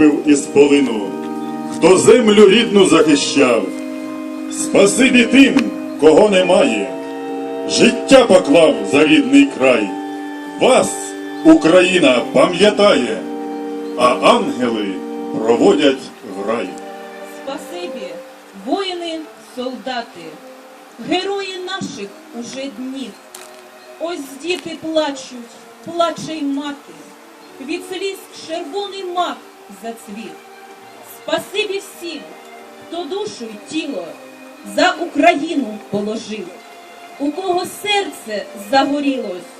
випив із полину, хто землю рідну захищав. Спасибі тим, кого немає, життя поклав за рідний край. Вас Україна пам'ятає, а ангели проводять в рай. Спасибі, воїни, солдати, герої наших уже днів. Ось діти плачуть, плаче й мати, від сліз червоний мак зацвів. Спасибі всім, хто душу й тіло за Україну положив, у кого серце загорілось,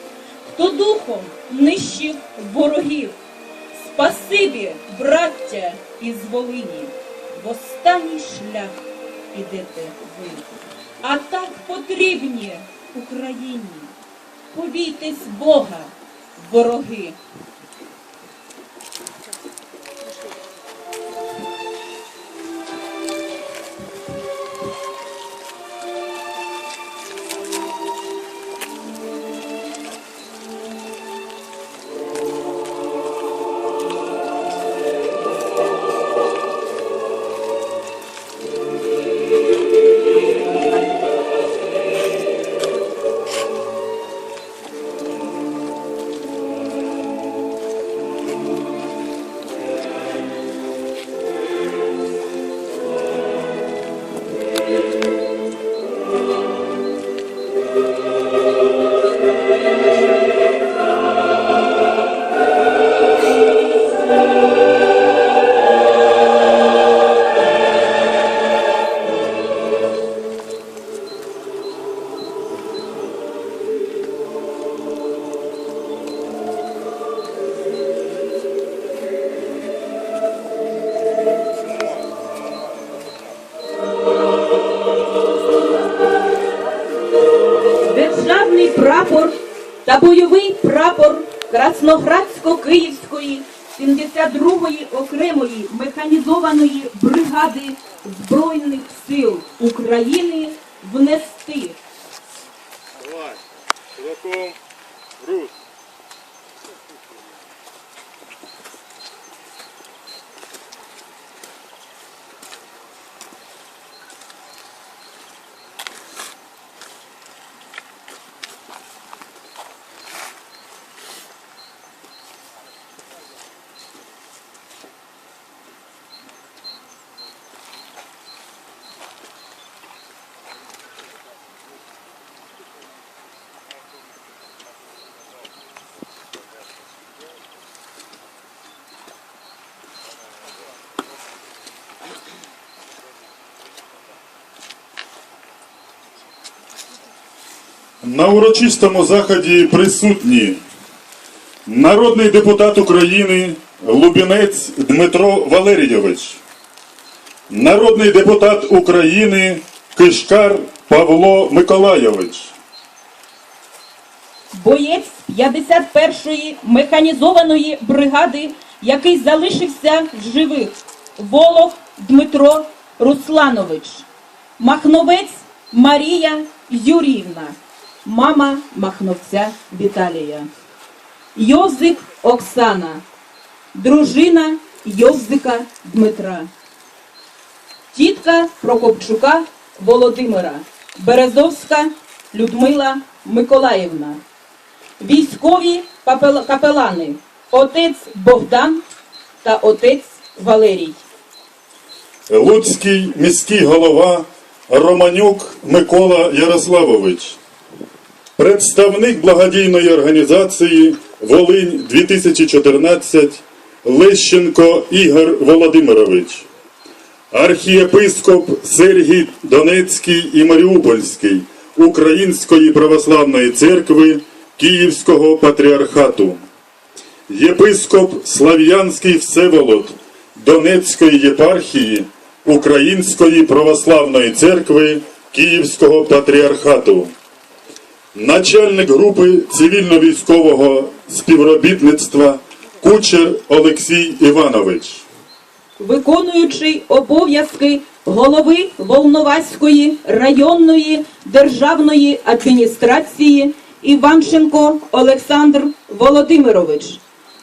хто духом нищив ворогів. Спасибі, браття із Волині, в останній шлях ідете ви. А так потрібні Україні. Побійтесь Бога, вороги. Та бойовий прапор Красноградсько-Київської 72-ї окремої механізованої бригади Збройних сил України внести. Давай, На урочистому заході присутні народний депутат України Лубінець Дмитро Валерійович, народний депутат України Кишкар Павло Миколайович, Боєць 51-ї механізованої бригади, який залишився в живих. Волох Дмитро Русланович. Махновець Марія Юріївна. Мама Махновця Віталія. Йозик Оксана. Дружина Йозика Дмитра. Тітка Прокопчука Володимира. Березовська Людмила Миколаївна. Військові капелани отець Богдан та отець Валерій. Луцький міський голова Романюк Микола Ярославович, представник благодійної організації Волинь 2014 Лещенко Ігор Володимирович, архієпископ Сергій Донецький і Маріупольський Української православної церкви Київського патріархату, єпископ Слав'янський Всеволод Донецької єпархії Української православної церкви Київського патріархату, начальник групи цивільно-військового співробітництва Кучер Олексій Іванович. виконуючий обов'язки голови Волноваської районної державної адміністрації Іванченко Олександр Володимирович,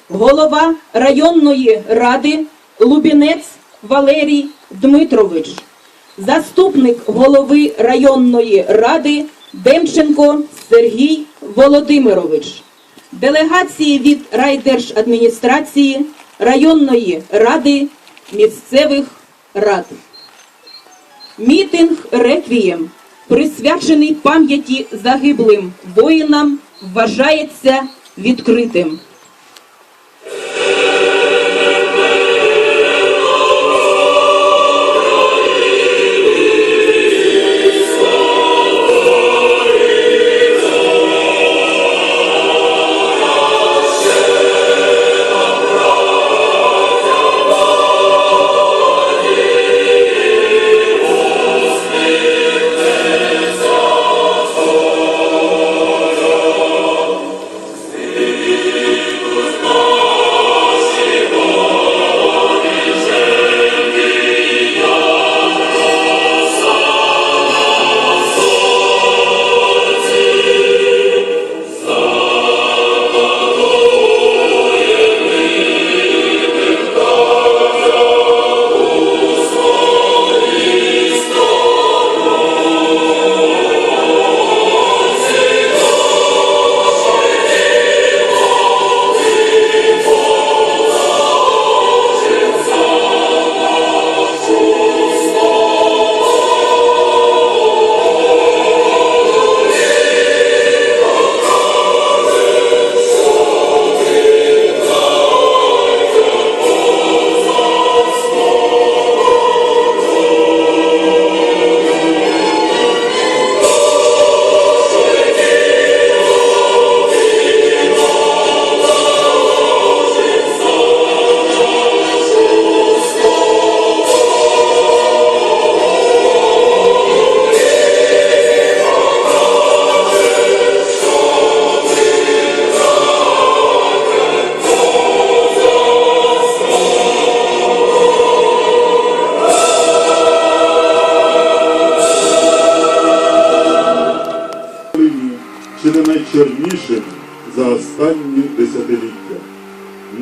голова районної ради Лубінець Валерій Дмитрович, заступник голови районної ради Демченко Сергій Володимирович, делегації від райдержадміністрації, районної ради, місцевих рад. Мітинг реквієм, присвячений пам'яті загиблим воїнам, вважається відкритим.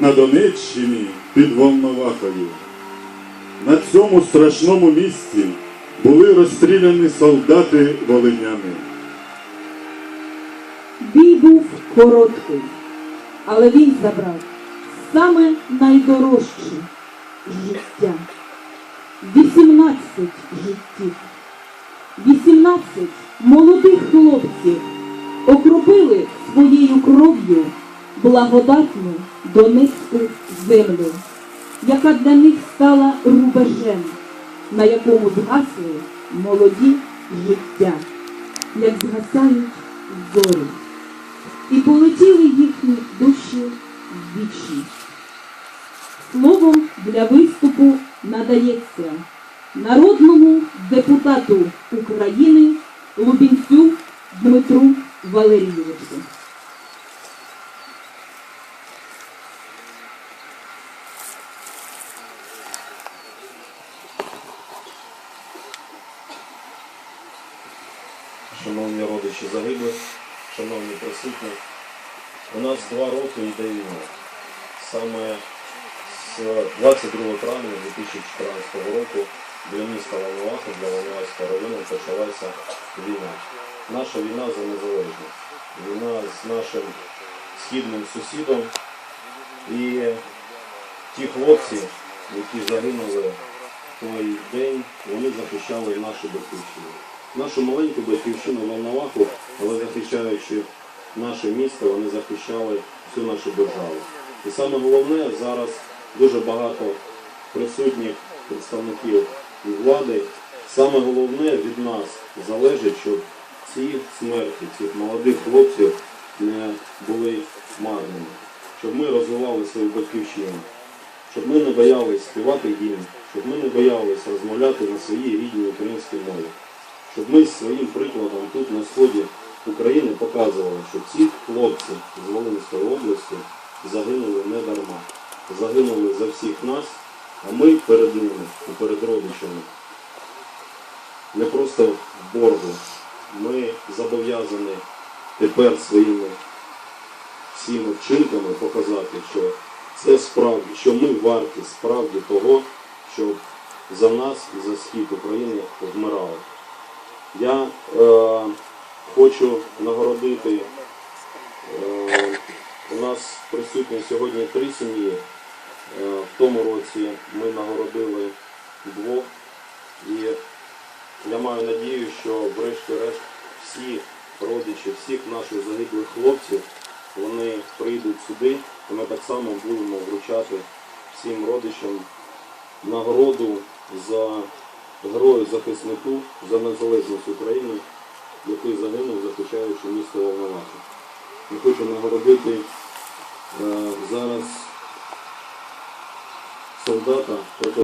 На Донеччині під Волновахою. На цьому страшному місці були розстріляні солдати волиняни. Бій був короткий, але він забрав саме найдорожче життя. 18 життів. 18 молодих хлопців окропили своєю кров'ю благодатну Донецьку землю, яка для них стала рубежем, на якому згасли молоді життя, як згасають зорі. І полетіли їхні душі в вічність. Словом для виступу надається народному депутату України Лубінцю Дмитру Валерійовичу. Шановні родичі загиблих, шановні присутні. У нас два роки йде війна. Саме з 22 травня 2014 року для міста Волноваха, для Волноваського району почалася війна. Наша війна за незалежність. Війна з нашим східним сусідом. І ті хлопці, які загинули в той день, вони захищали нашу батьківщину. Нашу маленьку батьківщину Волноваху, але захищаючи наше місто, вони захищали всю нашу державу. І саме головне зараз дуже багато присутніх представників влади. Саме головне від нас залежить, щоб ці смерті, цих молодих хлопців не були марними, щоб ми розвивали свою батьківщину, щоб ми не боялись співати гімн, щоб ми не боялись розмовляти на своїй рідній українській мові щоб ми своїм прикладом тут на сході України показували, що ці хлопці з Волинської області загинули не дарма. Загинули за всіх нас, а ми перед ними і перед родичами. Не просто в боргу. Ми зобов'язані тепер своїми всіми вчинками показати, що це справді, що ми варті справді того, щоб за нас і за схід України вмирали. Я е, хочу нагородити. Е, у нас присутні сьогодні три сім'ї. Е, в тому році ми нагородили двох. І я маю надію, що врешті-решт всі родичі, всіх наших загиблих хлопців, вони прийдуть сюди, і ми так само будемо вручати всім родичам нагороду за герою захиснику за незалежність України, який загинув, захищаючи місто Волновахи. Ми хочемо нагородити е, зараз солдата.